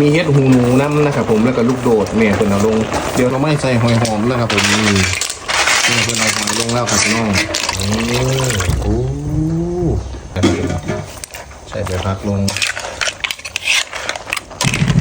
มีเฮ็ดหูหนูน้ำนะครับผมแล้วก็ลูกโดดแม่เพิ่นเอาลง เดี๋ยวเราไม่ใส่หอยหอมนะครับผมนี่แม่เพิ่นเอาหอยลงแล้วครับพี่น้องนี่โอ้ใส่ใบพักลง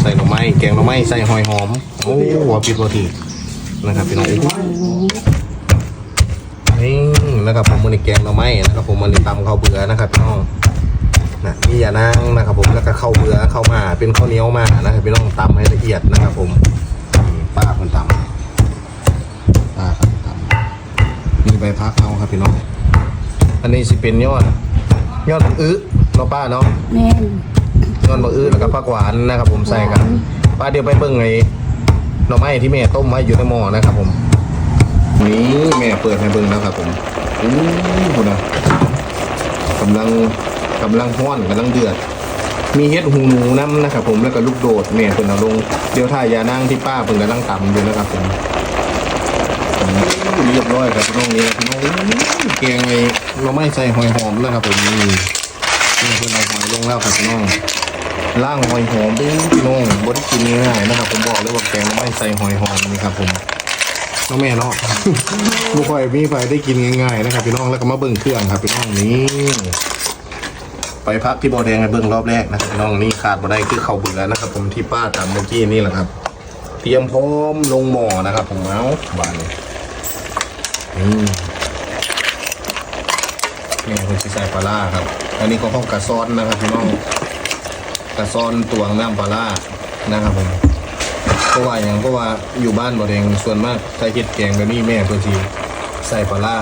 ใส่หน่อไม้แกงหน่อไม้ใส่หอยหอม โอ้หัวปิดหัวทีนะครับพี่น้องโอ้โหนี่นะครับผมมันนี่แกงหน่อไม้นะครับผมมันนี่ตำข้าวเบื่อนะครับพี่น้อง นะนี่อย่านั่งนะครับผมแล้วก็ข้าวเบื่อเข้าวมาเป็นข้าวเหนียวมานะครับพี่น้องตำให้ละเอียดนะครับผมนี่ป้าคนตำป้าครับตำมีใบพักเอาครับพี่น้อง อันนี้สิเป็นยอดยอดอื้อเนาะป้าเนาะแม่นนวลบะอื้อแล้วก็ผักหวานนะครับผมใส่กันป้าเดี๋ยวไปเบิ่งไอ้หน่อไม้ที่แม่ต้มไว้อยู่ในหม้อนะครับผมนี่แม่เปิดให้เบิ่งแล้วครับผมอู้หูนะกำลัง กำลังห้อนกำลังเดือด มีเฮ็ดหูหนูน้ำนะครับผมแล้วก็ลูกโดดแม่เพิ่นเอาลงเดี๋ยวถ่ายยานั่งที่ป้าเพิ่นกำลังตำอยู่นะครับผมเรียบร้อยครับพี่น้องนี่พี่น้องอู้แกงไอ้หน่อไม้ใส่หอยหอมแล้วครับผมนี่นี่เพื่อนเอาหอยลงแล้วครับพี่น้องล่างหอยหอมเด้อพี่น้องบไดกินง่ายนะครับ ผมบอกเลยว่าแกงไม่ใส่หอยหอมนี่ครับผมน้องแม่เนาะบุคอยมีไฟได้กินง่ายๆนะครับพี่น้องแล้วก็มาเบิ่งเครื่องครับพี่น้องนี่ ไปพักที่บ่อแดงให้เบิ่งรอบแรกนะครับน้องนี่ขาดบ่ได้คือเข้าเบื่อนะครับ ผมที่ป้าทำเมื่อกี้นี่แหละครับ เตรียมพร้อมลงหม้อนะครับ ผมเอาบานนี้อืมนี่คือสิใส่ปลาล่าครับ อันนี้ก็ห้องกระซ้อนนะครับพี่น้องกระซ้อนตวงน้ำปลาล่านะครับผมเพราะว่าอย่างเพราะว่าอยู่บ้านบ่เองส่วนมากใส่เห็ดแกงแบบนี้แม่เพื่อที่ใส่ปลาล่า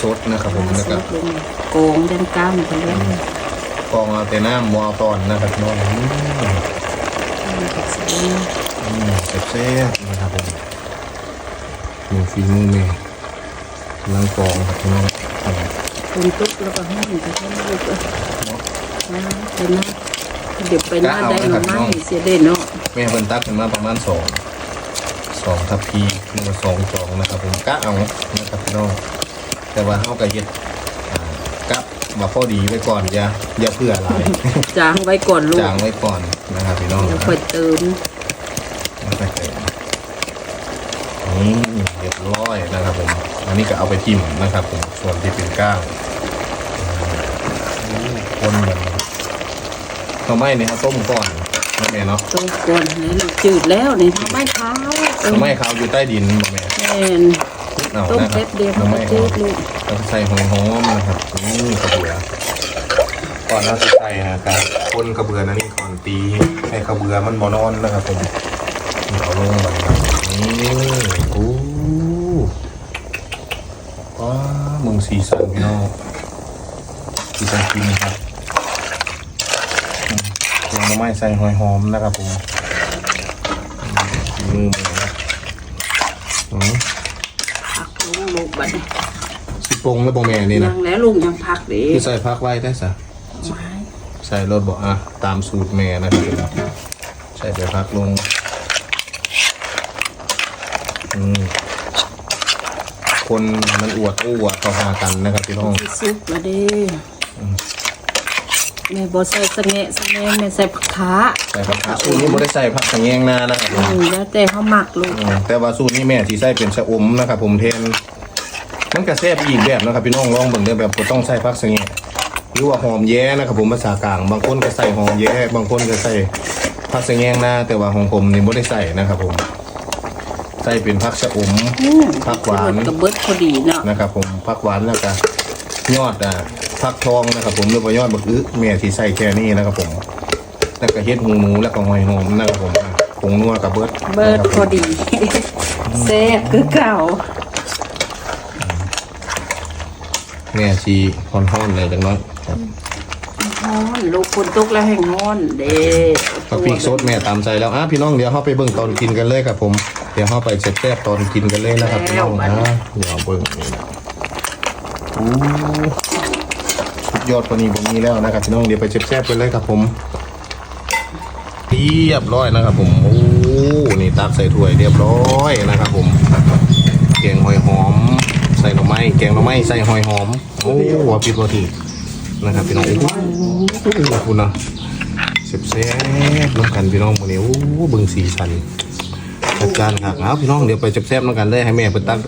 สดนะครับผมแล้วก็ลงโกงเดินก้ามไปเรื่อย กรองเอาแต่น้ำมเอาตอนนะครับพี่น้องอืมอืมแซ่บๆนะครับผมมือฝีมือแม่กำลังกรองครับพี่น้องคุณตุ๊กแล้วก็ให้มันไปให้ลูกเออนะไปนะเดี๋ยวไปหน้าได้หรือไม่เสียเด่นเนาะแม่เพิ่นตักขึ้นมาประมาณสองสองทัพพีหรือว่าสองสองนะครับผมกะเอานะครับพี่น้องแต่ว่าเฮาก็เฮ็ดอ่ากะ มาพอดีไว้ก่อนอย่าอย่าเพื่อหลายจางไว้ก่อนลูกจางไว้ก่อนนะครับพี่น้องแล้วนะคค่รัอบยเติมแล้วค่อยเติมนี่เรียบร้อยนะครับผมอันนี้ก็เอาไปจิ้มนะครับผมส่วนที่เป็นก้างอืมคนแบบนี้ต่อไม้เนี่ยครับต้มก่อนนะแม่เนาะต้มก่อนให้ลูกจืดแล้วนี่ทำไม่เท้าเออต่อไม้ขาวอยู่ใต้ดินบ่แม่แม่นเอาต้มนะครัแป๊บเดียวต่อมันไม้ก็ขาวจืดลูก เราใส่หอยหอมนะครับนี่กระเบือก่อนเราจะใส่นะครับคนกระเบือนั่นนี่ก่อนตีให้กระเบือมันบ่นอนนะครับผมเอาลงแบบนี้โอ้ว้ามึงสีสันพี่น้องสีสันกินครับอืมแกงหน่อไม้ใส่หอยหอมนะครับผมมือมือนะอืมพักลูกบัดนี้สิ ปรุงแล้วบ่แม่นี่ยันะงแล้วลุงยังพักเด้ที่ใส่พักไว้ได้สะไม้ใส่รถบอกอะตามสูตรแม่นะครับ ใส่ไปพักลงอืมคนมันอวดอู้อวดเข้าหากันนะครับพี่น้องที่ซุปละเด้แม่บ่ใส่สะแงะสะแงะแม่ใส่ผักขาใส่ผักขาสูตรนี้ไม่ได้ใส่ผักสังแยงนานะครับผมอืมแล้วแต่เขาหมักลูก อืมแต่ว่าสูตรนี้แม่ที่ใส่เป็นชะอมนะครับผมเทน มันกระแซบอีกแบบนะครับพี่น้องลองเบิ่งเด้อแบบบ่ต้องใส่ผักสังแยงหรือว่าหอมแย้นะครับผมภาษากลาง บางคนก็ใส่หอมแย้บางคนก็ใส่ผักสังแยงนาแต่ว่าของผมนี่ไม่ได้ใส่นะครับผม ใส่เป็นผักชะอมอืมผักหวานกับเบิดพอดีเนาะนะครับผมผักหวานแล้วก็ยอดอะผักทองนะครับผมหรือว่ายอดบักอึแม่ที่ใส่แค่นี้นะครับผมแล้วก็เฮ็ดหูหนูแล้วก็หอยหอมนะครับผมอะผงนัวกับเบิร์ดเบิดนะครับพอดีแซ่บคือเก่า แม่ชีฮอนฮ้อนๆเลยจังน้อยครับฮ้อนลูกคนตกแล้วแห้งฮ้อนเด้ก็พริกสดแม่ตามใจแล้วอะพี่น้องเดี๋ยวเข้าไปเบิ่งตอนกินกันเลยครับผมเดี๋ยวเข้าไปเสร็จแซ่บตอนกินกันเลยนะครับพี่น้องนะเดี๋ยวเบิ่งนี่นะอู้สุดยอดกว่านี้ผมมีแล้วนะครับพี่น้องเดี๋ยวไปเสร็จแซ่บกันเลยครับผมเรียบร้อยนะครับผมโอ้นี่ตักใส่ถ้วยเรียบร้อยนะครับผมแกงหอยหอม ใส่หน่อไม้แกงหน่อไม้ใส่หอยหอมโอ้หัวปิดหัวทีนะครับพี่น้องโอ้โหคุณนะแซ่บๆน้ำกันพี่น้องมื้อนี้โอ้เบิ่งสีสันจัดการครับเอาพี่น้องเดี๋ยวไปแซ่บๆน้ำกันเลยให้แม่เพิ่นตั้ง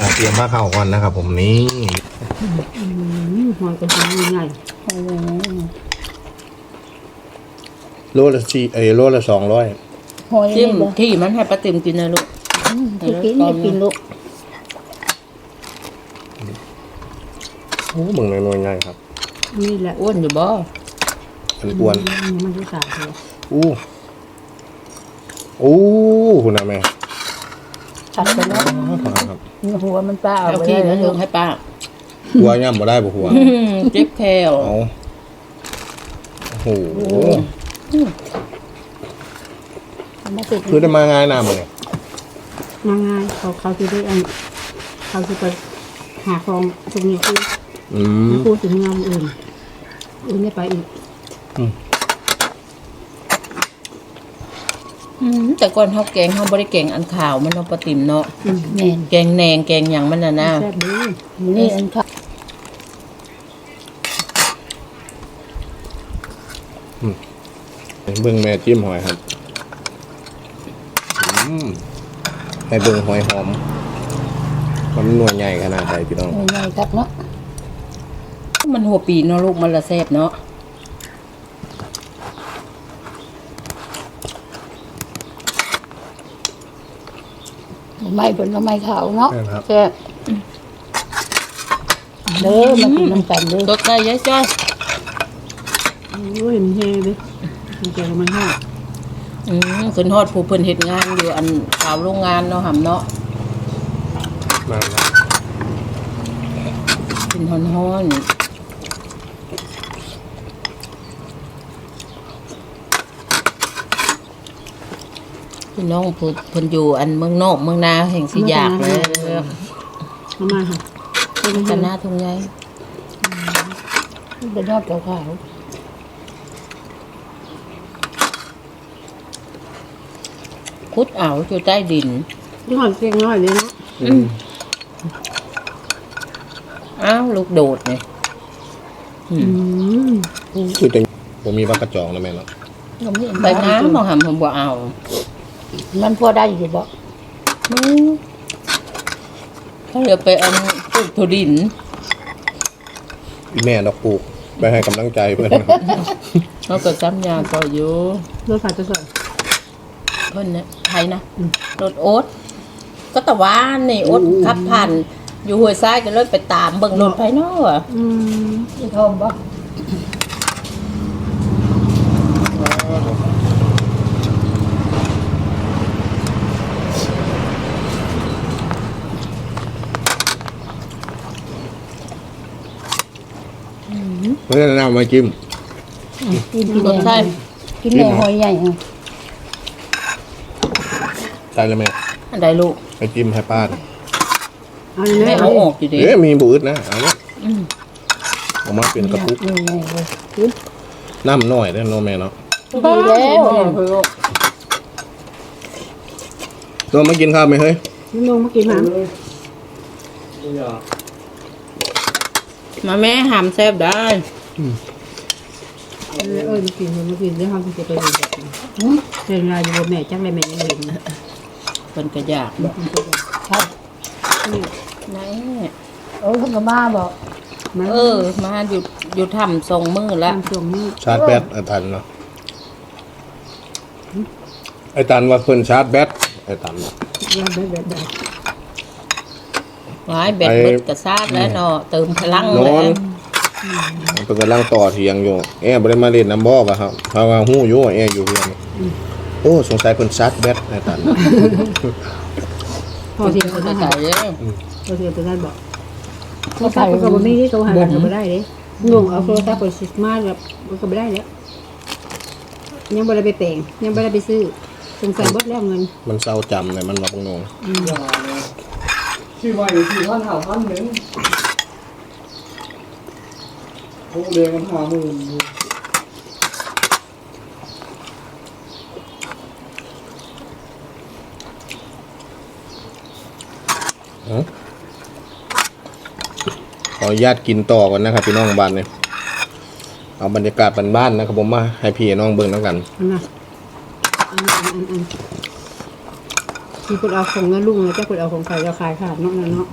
อ่าเตรียมผ้าข้าวก่อนนะครับ ผมนี่อืมหอยกระชังใหญ่โลละสี่เอ้ยโลละสองร้อยหอยจิ้นี่มบ่ที่มันให้ป้าติ๋มกินนะลูกที่กินไม่กินลูก โอ้เบิ่งหน่อยๆใหญ่ครับนี่แหละอ้วนอยู่บ่อันอ้วนมันรู้สาเลยอู้อู้คุณนะแม่ตัดไปแล้วครับหัวมันป้าเอาเอาไปขี้แล้นะวลูกให้ป้าหัวย่ำบ่ได้บ่หัวอืมเจ็บแคลเอาโอ้โหเอามาติดคือได้มาง่ายหน้ามื้อนี้ง่ายๆเขาเขาจะได้อันเขาจะไป หาของตรงนี้คืออืมพูดถึงงานอื่นอื่นไม่ไปอีกอืมแต่ก่อนเฮาแกงเฮาบ่ได้แกงอันขาวมันเนาะป้าติ๋มเนาะแม่นแกงแหนงแกงหยังมันน่ะนะแซ่บดีนี่อันค่ะเบิ่งแม่จิ้มหอยครับอืมให้เบิ่งหอยหอม มันหน่วยใหญ่ขนาดไหนพี่น้องใหญ่ๆครับเนาะมันหัวปีเนาะลูกมันละแซ่บเนาะไม่เป็นก็ไม่ขาวเนาะครับแซ่บเด้อมากินน้ำกันเด้อสดใจยายจ้อยโอ้ยมันแห้เลยมันแกงมันแห้อืมขึ้นฮอดผู้เพิ่นเฮ็ดงานอยู่อันขาวโรงงานเนาะหำเนาะ นั่นล่ะกินฮ้อนๆพี่น้องผู้เพิ่นอยู่อันเมืองนอกเมืองนาแห่งสิอยากเลยมามาค่ะเป็นกักันนหนะน้าทุ่งใหญ่เป็นยอดขาวคุดเอาอยู่ใต้ดินที่หอยเก่งน้อยเลยเนาะ อืมอ้าวลูกโดดเนี่ยอือืมมคือแต่ผมมีปลากระจองนะแม่เนาะๆก็มีไปน้ำมองหำผมบ่เอา มันพอได้อยู่บ่อืมถ้าเหลือไปเอาปลูกถั่วดินอีแม่ดอกปลูกไปให้กำลังใจเพื่อนเราก็ซ้ำยาต่ออยู่รถไฟจะสวยเพิ่นเนี่ยไทยนะรถโอ๊ตก็ตะวันนี่โอ๊ตขับผ่าน อยู่ห้วยซ้ายก็เลยไปตามเบิ่งรถภายนอกอะอืมที่ทอมบ่เพื่อนนำมาจิ้มกินกินรถใช่กินแม่หอยใหญ่เอาใช่แล้วแม่อันใดลูก ไปจิ้มให้ป้า เอาเลยไม่นะเอาออกอยู่ดีเอ๊ะมีบูดนะเอาเนี่ยอืมออกมาเป็นกระปุกนี่ไงเลยน้ำหน่อยได้อเนาะแม่เนาะดีแล้วตัวมากินข้าวไหมเฮ้ยนี่มองมากินหมามาแม่หามแซบได้เออเออมากินมากินเดี๋ยวเขาจะไปดูแบบนี้เป็นรายอยู่บนแม่จังเลยแม่ยังเห็นนะเพิ่นก็อยากใช่ไหนเออเพิ่นก็มาบอกมาเออ มาหยุดหยุดทำทรงมือแล้วตามช่วงนี้ชาร์จแบตไอ้ตันเนาะไอ้ตันว่าเพิ่นชาร์จแบตไอ้ตันเนาะ ยาแบบแบบแบบหายแบตเบิดกระซาดแล้วเนาะเติมพลังนเลอยนเพิ่นกำลังต่อเถียงอยู่แอบบ่ได้มาเล่นน้ำบ่ป่ะครับเพราะว่าฮู้อยู่ว่าแออยู่เฮือนนี่โอ้สงสัยเพิ่นชาร์จแบตไอ้ตันพอเทียนเขาก็จะได้ใส่เลยพอเทียนก็ได้บอกโทรศัพท์ก็บ่มีโทรหากันก็บ่ได้เด้งงเอาโทรศัพท์ไปซิมาแบบก็บ่ได้แล้วยังบ่ได้ไปแต่งยังบ่ได้ไปซื้อสงสัยเบิดแล้วเงิน มันเศร้าจำเลยมันว่าพงนงชื่อว่าอยู่ที่พันหาพันหนึ่งโอ้เรียนกันหาหมื่นอยู่ เอ้า ขออนุญาตกินต่อก่อนนะครับพี่น้องบ้านเนี่ยเอาบรรยากาศบ้านๆนะครับผมมาให้พี่น้องเบิ่งแล้วกันน่ะที่คุณเอาของเงินลุงแล้วเจ้าคุณเอาของใครเราขายขาดเนาะนั่นเนาะ